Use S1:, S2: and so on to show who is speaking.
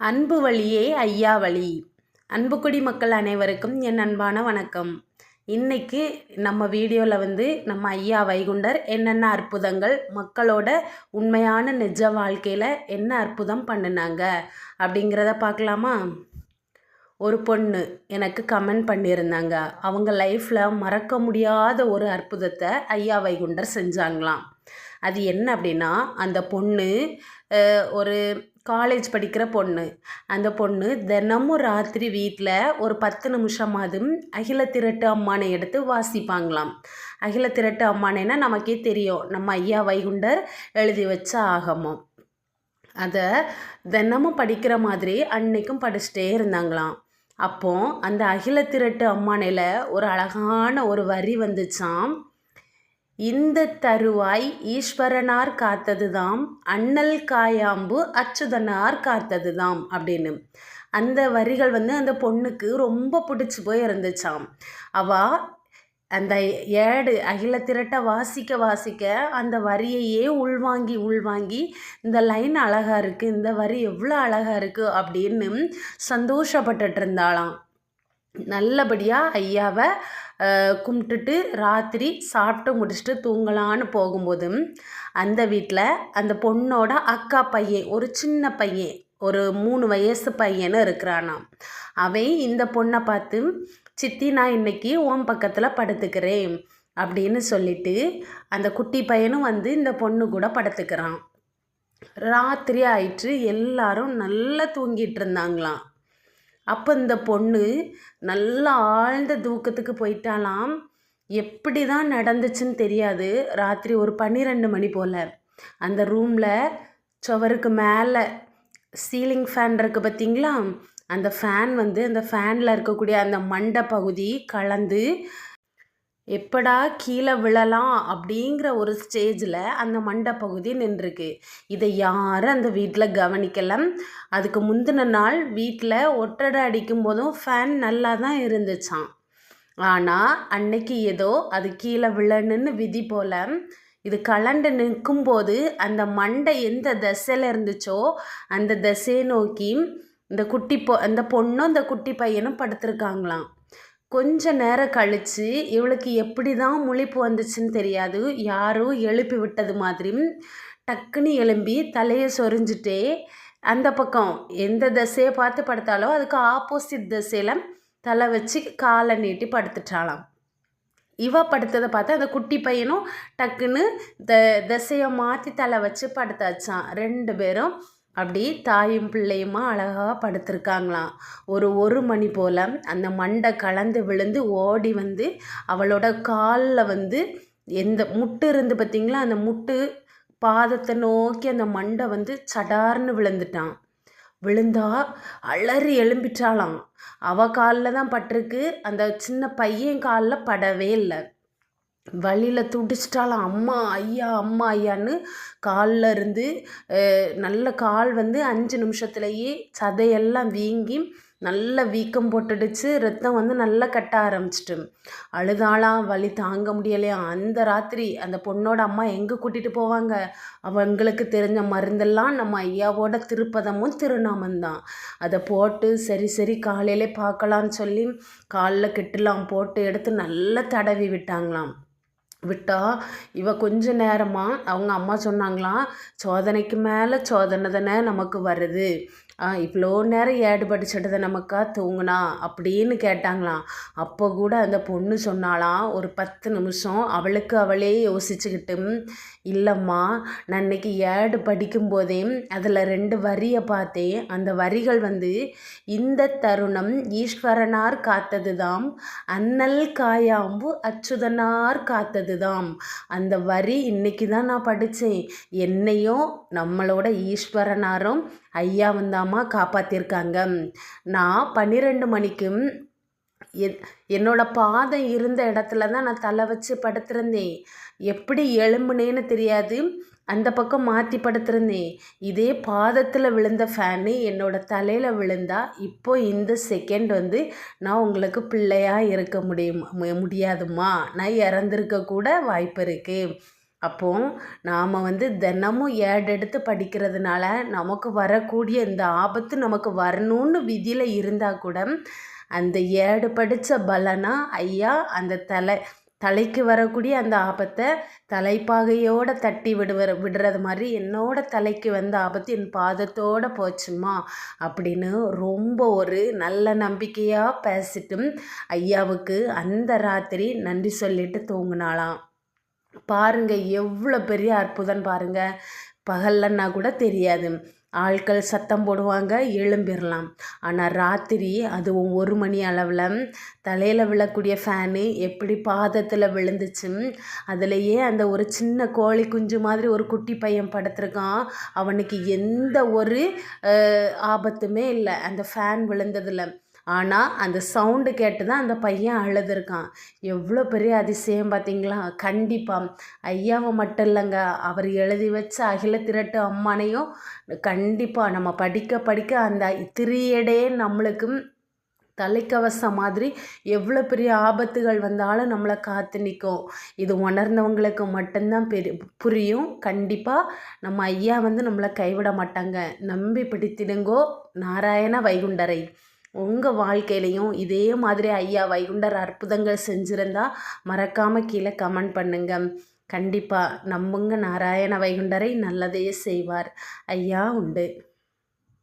S1: அன்பு வழியே ஐயா வழி. அன்புக்குடி மக்கள் அனைவருக்கும் என் அன்பான வணக்கம். இன்னைக்கு நம்ம வீடியோவில் வந்து நம்ம ஐயா வைகுண்டர் என்னென்ன அற்புதங்கள் மக்களோட உண்மையான நிஜ வாழ்க்கையில் என்ன அற்புதம் பண்ணினாங்க அப்படிங்கிறத பார்க்கலாமா? ஒரு பொண்ணு எனக்கு கமெண்ட் பண்ணியிருந்தாங்க. அவங்க லைஃப்பில் மறக்க முடியாத ஒரு அற்புதத்தை ஐயா வைகுண்டர் செஞ்சாங்களாம். அது என்ன அப்படின்னா அந்த பொண்ணு ஒரு காலேஜ் படிக்கிற பொண்ணு. அந்த பொண்ணு தினமும் ராத்திரி வீட்டில் ஒரு பத்து நிமிஷமாவது அகில திரட்டு அம்மானை எடுத்து வாசிப்பாங்களாம். அகில திரட்டு அம்மானைனா நமக்கே தெரியும். நம்ம ஐயா வைகுண்டர் எழுதி வச்ச ஆகமம். அதை தினமும் படிக்கிற மாதிரி அன்னைக்கும் படிச்சுட்டே இருந்தாங்களாம். அப்போ அந்த அகில திரட்டு அம்மானையில் ஒரு அழகான ஒரு வரி வந்துச்சாம். இந்த தருவாய் ஈஸ்வரனார் காத்ததுதாம் அண்ணல் காயாம்பு அச்சுதனார் காத்ததுதாம் அப்படின்னு. அந்த வரிகள் வந்து அந்த பொண்ணுக்கு ரொம்ப பிடிச்சி போய் இருந்துச்சாம். அவ அந்த ஏடு அகில திரட்ட வாசிக்க வாசிக்க அந்த வரியையே உள்வாங்கி உள்வாங்கி இந்த லைன் அழகாக இருக்குது இந்த வரி எவ்வளோ அழகாக இருக்குது அப்படின்னு சந்தோஷப்பட்டுட்டு இருந்தாளாம். நல்லபடியாக ஐயாவை கும்பிட்டுட்டு ராத்திரி சாப்பிட்டு முடிச்சுட்டு தூங்கலான்னு போகும்போது அந்த வீட்டில் அந்த பொண்ணோட அக்கா பையன் ஒரு சின்ன பையன் ஒரு மூணு வயசு பையனும் இருக்கிறானாம். அவன் இந்த பொண்ணை பார்த்து சித்தி நான் இன்னைக்கு உன் பக்கத்தில் படுத்துக்கிறேன் அப்படின்னு சொல்லிட்டு அந்த குட்டி பையனும் வந்து இந்த பொண்ணு கூட படுத்துக்கிறான். ராத்திரி ஆயிட்டு எல்லாரும் நல்லா தூங்கிட்டு இருந்தாங்களாம். அப்போ இந்த பொண்ணு நல்லா ஆழ்ந்த தூக்கத்துக்கு போயிட்டாலாம் எப்படி தான் நடந்துச்சுன்னு தெரியாது. ராத்திரி ஒரு பன்னிரெண்டு மணி போல். அந்த ரூமில் சுவருக்கு மேலே சீலிங் ஃபேன் இருக்குது பார்த்தீங்களா அந்த ஃபேன் வந்து அந்த ஃபேனில் இருக்கக்கூடிய அந்த மண்டை பகுதி கலந்து எப்படா கீழே விழலாம் அப்படிங்கிற ஒரு ஸ்டேஜில் அந்த மண்டை பகுதி நின்றுருக்கு. இதை யாரும் அந்த வீட்டில் கவனிக்கலை? அதுக்கு முந்தின நாள் வீட்டில் ஒட்டடை அடிக்கும் போதும் ஃபேன் நல்லா தான் இருந்துச்சாம். ஆனால் அன்னைக்கு ஏதோ அது கீழே விழணுன்னு விதி போல் இது கலண்டு நிற்கும்போது அந்த மண்டை எந்த திசையில் இருந்துச்சோ அந்த திசையை நோக்கி இந்த குட்டி பொ அந்த பொண்ணும் இந்த குட்டி பையனும் படுத்திருக்காங்களாம். கொஞ்ச நேரம் கழித்து இவளுக்கு எப்படி தான் முழிப்பு வந்துச்சுன்னு தெரியாது. யாரோ எழுப்பி விட்டது மாதிரி டக்குன்னு எழும்பி தலையை சொரிஞ்சிட்டே அந்த பக்கம் எந்த திசையை பார்த்து படுத்தாலோ அதுக்கு ஆப்போசிட் திசையில் தலை வச்சு காலை நீட்டி படுத்துட்டாளாம். இவ படுத்ததை பார்த்து அந்த குட்டி பையனும் டக்குன்னு த திசையை மாற்றி தலை வச்சு படுத்தாச்சான் ரெண்டு பேரும் அப்படி தாயும் பிள்ளையுமா அழகாக படுத்திருக்காங்களாம். ஒரு ஒரு மணி போல் அந்த மண்டை கலந்து விழுந்து ஓடி வந்து அவளோட காலில் வந்து எந்த முட்டு இருந்து பார்த்திங்களா அந்த முட்டு பாதத்தை நோக்கி அந்த மண்டை வந்து சடார்னு விழுந்துட்டான். விழுந்தா அலறி எழும்பிட்டாளாம். அவள் காலில் தான் பட்டிருக்கு. அந்த சின்ன பையன் காலில் படவே இல்லை. வழியில் துடிச்சிட்டாலாம் அம்மா ஐயா அம்மா ஐயான்னு காலில் இருந்து நல்ல கால் வந்து அஞ்சு நிமிஷத்துலேயே சதையெல்லாம் வீங்கி நல்ல வீக்கம் போட்டுடுச்சு. ரத்தம் வந்து நல்லா கட்ட ஆரம்பிச்சிட்டு. அழுதாளாம். வலி தாங்க முடியலையா? அந்த ராத்திரி அந்த பொண்ணோட அம்மா எங்கே கூட்டிகிட்டு போவாங்க? அவங்களுக்கு தெரிஞ்ச மருந்தெல்லாம் நம்ம ஐயாவோட திருப்பதமும் திருநாமந்தான் அதை போட்டு சரி சரி காலையிலே பார்க்கலான்னு சொல்லி காலில் கெட்டுலாம் போட்டு எடுத்து நல்லா தடவி விட்டாங்களாம். விட்டால் இவ கொஞ்ச நேரமாக அவங்க அம்மா சொன்னாங்களாம் சோதனைக்கு மேலே சோதனை தானே நமக்கு வருது. இவ்வளோ நேரம் ஏடு படிச்சிட்டதை நமக்கா தூங்குனா அப்படின்னு கேட்டாங்களாம். அப்போ கூட அந்த பொண்ணு சொன்னாலாம் ஒரு பத்து நிமிஷம் அவளுக்கு அவளே யோசிச்சுக்கிட்டு இல்லைம்மா நான் இன்னைக்கு ஏடு படிக்கும்போதே அதில் ரெண்டு வரியை பார்த்தேன். அந்த வரிகள் வந்து இந்த தருணம் ஈஸ்வரனார் காத்ததுதாம் அன்னல் காயாம்பு அச்சுதனார் காத்ததுதாம். அந்த வரி இன்னைக்கு தான் நான் படித்தேன் என்னையும் நம்மளோட ஈஸ்வரனாரும் ஐயா வந்தாமா காப்பாற்றிருக்காங்க நான் பன்னிரெண்டு மணிக்கு என் என்னோட பாதம் இருந்த இடத்துல தான் நான் தலை வச்சு படுத்திருந்தேன். எப்படி எழும்புனேன்னு தெரியாது. அந்த பக்கம் மாற்றி படுத்திருந்தேன். இதே பாதத்தில் விழுந்த ஃபேனு என்னோட தலையில் விழுந்தா இப்போ இந்த செகண்ட் வந்து நான் உங்களுக்கு பிள்ளையாக இருக்க முடியும் முடியாதுமா? முடியாதும்மா நான் இறந்துருக்க கூட வாய்ப்பு இருக்குது அப்போது நாம் வந்து தினமும் ஏடு எடுத்து படிக்கிறதுனால நமக்கு வரக்கூடிய இந்த ஆபத்து நமக்கு வரணும்னு விதியில் இருந்தால் கூட அந்த ஏடு படித்த பலனா ஐயா அந்த தலை தலைக்கு வரக்கூடிய அந்த ஆபத்தை தலைப்பாகையோடு தட்டி விடுவ விடுறது மாதிரி என்னோட தலைக்கு வந்த ஆபத்து என் பாதத்தோடு போச்சுமா அப்படின்னு ரொம்ப ஒரு நல்ல நம்பிக்கையாக பேசிட்டும் ஐயாவுக்கு அந்த ராத்திரி நன்றி சொல்லிட்டு தூங்கினாலாம் பாருங்க எவ்வளோ பெரிய அற்புதம் பாருங்கள் பகல்லன்னா கூட தெரியாது. ஆட்கள் சத்தம் போடுவாங்க எழும்பிடலாம் ஆனால் ராத்திரி அதுவும் ஒரு மணி அளவில் தலையில் விழக்கூடிய ஃபேனு எப்படி பாதத்தில் விழுந்துச்சு அதுலேயே அந்த ஒரு சின்ன கோழி குஞ்சு மாதிரி ஒரு குட்டி பையன் படுத்திருக்கான். அவனுக்கு எந்த ஒரு ஆபத்துமே இல்லை. அந்த ஃபேன் விழுந்ததில். ஆனால் அந்த சவுண்டு கேட்டு தான் அந்த பையன் அழுதுருக்கான். எவ்வளோ பெரிய அதிசயம் பார்த்தீங்களா கண்டிப்பாக ஐயாவை மட்டும் இல்லைங்க. அவர் எழுதி வச்ச அகில திரட்டு அம்மானையும் கண்டிப்பாக நம்ம படிக்க படிக்க அந்த திரியடே நம்மளுக்கும் தலைக்கவசம் மாதிரி எவ்வளோ பெரிய ஆபத்துகள் வந்தாலும் நம்மளை காத்து நிற்கும் இது உணர்ந்தவங்களுக்கு மட்டும்தான் பெரிய புரியும். கண்டிப்பாக நம்ம ஐயா வந்து நம்மளை கைவிட மாட்டாங்க. நம்பி பிடித்திடுங்கோ நாராயண வைகுண்டரை. உங்கள் வாழ்க்கையிலையும் இதே மாதிரி ஐயா வைகுண்டர் அற்புதங்கள் செஞ்சுருந்தா மறக்காமல் கீழே கமெண்ட் பண்ணுங்கள் கண்டிப்பாக நம்புங்க. நாராயண வைகுண்டரை நல்லதையே செய்வார். ஐயா உண்டு.